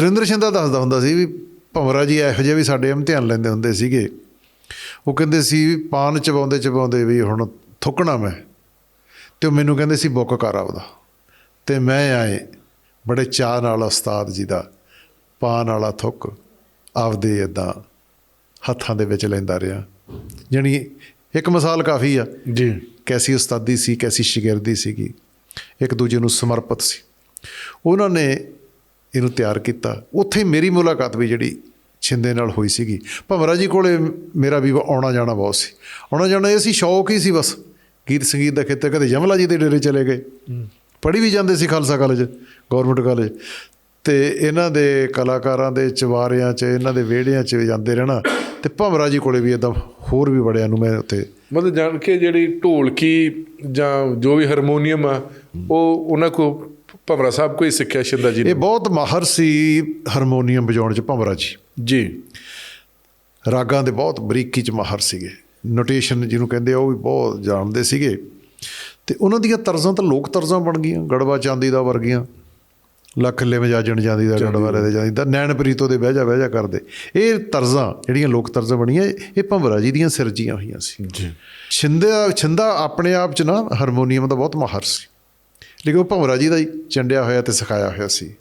ਸੁਰਿੰਦਰ ਸ਼ਿੰਦਾ ਦੱਸਦਾ ਹੁੰਦਾ ਸੀ ਵੀ ਭੰਵਰਾ ਜੀ ਇਹੋ ਜਿਹੇ ਵੀ ਸਾਡੇ ਇਮਤਿਹਾਨ ਲੈਂਦੇ ਹੁੰਦੇ ਸੀਗੇ। ਉਹ ਕਹਿੰਦੇ ਸੀ ਪਾਨ ਚਬਾਉਂਦੇ ਚਬਾਉਂਦੇ ਵੀ ਹੁਣ ਥੁੱਕਣਾ ਮੈਂ। ਤੇ ਉਹ ਮੈਨੂੰ ਕਹਿੰਦੇ ਸੀ ਬੁੱਕ ਕਰ ਆਪਦਾ। ਤੇ ਮੈਂ ਆਏ ਬੜੇ ਚਾਅ ਨਾਲ ਉਸਤਾਦ ਜੀ ਦਾ ਪਾਨ ਵਾਲਾ ਥੁੱਕ ਆਪਦੇ ਇਦਾਂ ਹੱਥਾਂ ਦੇ ਵਿੱਚ ਲੈਂਦਾ ਰਿਹਾ। ਜਾਣੀ ਇੱਕ ਮਿਸਾਲ ਕਾਫੀ ਆ। ਜੀ। ਕੈਸੀ ਉਸਤਾਦੀ ਸੀ ਕੈਸੀ ਸ਼ਾਗਿਰਦੀ ਸੀਗੀ। ਇੱਕ ਦੂਜੇ ਨੂੰ ਸਮਰਪਿਤ ਸੀ। ਉਹਨਾਂ ਨੇ ਇਹਨੂੰ ਤਿਆਰ ਕੀਤਾ। ਉੱਥੇ ਮੇਰੀ ਮੁਲਾਕਾਤ ਵੀ ਜਿਹੜੀ ਛਿੰਦੇ ਨਾਲ ਹੋਈ ਸੀਗੀ। ਭੰਵਰਾ ਜੀ ਕੋਲੇ ਮੇਰਾ ਵੀ ਆਉਣਾ ਜਾਣਾ ਬਹੁਤ ਸੀ। ਆਉਣਾ ਜਾਣਾ ਇਹ ਸੀ ਸ਼ੌਕ ਹੀ ਸੀ ਬਸ। ਗੀਤ ਸੰਗੀਤ ਦਾ ਖੇਤਰ ਕਦੇ ਜਮਲਾ ਜੀ ਦੇ ਡੇਰੇ ਚਲੇ ਗਏ। ਪੜ੍ਹੀ ਵੀ ਜਾਂਦੇ ਸੀ ਖਾਲਸਾ ਕਾਲਜ ਗਵਰਨਮੈਂਟ ਕਾਲਜ। ਤੇ ਇਹਨਾਂ ਦੇ ਕਲਾਕਾਰਾਂ ਦੇ ਚਵਾਰਿਆਂ 'ਚ ਇਹਨਾਂ ਦੇ ਵਿਹੜਿਆਂ 'ਚ ਜਾਂਦੇ ਰਹਿਣਾ। ਤੇ ਭੰਵਰਾ ਜੀ ਕੋਲੇ ਵੀ ਇਦਾਂ ਹੋਰ ਵੀ ਬੜਿਆਂ ਨੂੰ ਮੈਂ ਉੱਥੇ ਮਤਲਬ ਜਾਣ ਕੇ ਜਿਹੜੀ ਢੋਲਕੀ ਜਾਂ ਜੋ ਵੀ ਹਾਰਮੋਨੀਅਮ ਆ ਉਹ ਉਹਨਾਂ ਕੋ ਭਵਰਾ ਸਾਹਿਬ ਕੋਈ ਸਿੱਖਿਆ ਸ਼ਿੰਦਾ ਜੀ ਇਹ ਬਹੁਤ ਮਾਹਰ ਸੀ ਹਾਰਮੋਨੀਅਮ ਵਜਾਉਣ 'ਚ ਭੰਵਰਾ ਜੀ। ਜੀ। ਰਾਗਾਂ ਦੇ ਬਹੁਤ ਬਰੀਕੀ 'ਚ ਮਾਹਰ ਸੀਗੇ। ਨੋਟੇਸ਼ਨ ਜਿਹਨੂੰ ਕਹਿੰਦੇ ਆ ਉਹ ਵੀ ਬਹੁਤ ਜਾਣਦੇ ਸੀਗੇ। ਤੇ ਉਹਨਾਂ ਦੀਆਂ ਤਰਜ਼ਾਂ ਤਾਂ ਲੋਕ ਤਰਜ਼ਾਂ ਬਣ ਗਈਆਂ। ਗੜਵਾ ਚਾਂਦੀ ਦਾ ਵਰਗੀਆਂ। ਲੱਖ ਲੈ ਵਜਾਜਣ ਜਾਂਦੀ ਦਾ ਗੜਵਾ ਲੈ ਦੇ ਜਾਂਦੀ ਦਾ ਨੈਣ ਪ੍ਰੀਤੋ ਦੇ ਬਹਿ ਜਾ ਬਹਿ ਜਾ ਕਰਦੇ। ਇਹ ਤਰਜ਼ਾਂ ਜਿਹੜੀਆਂ ਲੋਕ ਤਰਜ਼ਾਂ ਬਣੀਆਂ ਇਹ ਭੰਵਰਾ ਜੀ ਦੀਆਂ ਸਿਰਜੀਆਂ ਹੋਈਆਂ ਸੀ। ਜੀ। ਛਿੰਦਾ ਛਿੰਦਾ ਆਪਣੇ ਆਪ 'ਚ ਨਾ ਹਾਰਮੋਨੀਅਮ ਦਾ ਬਹੁਤ ਮਾਹਰ ਸੀ। ਲੇਕਿਨ ਉਹ ਭੰਵਰਾ ਜੀ ਦਾ ਹੀ ਚੰਡਿਆ ਹੋਇਆ ਤੇ ਸਿਖਾਇਆ ਹੋਇਆ ਸੀ।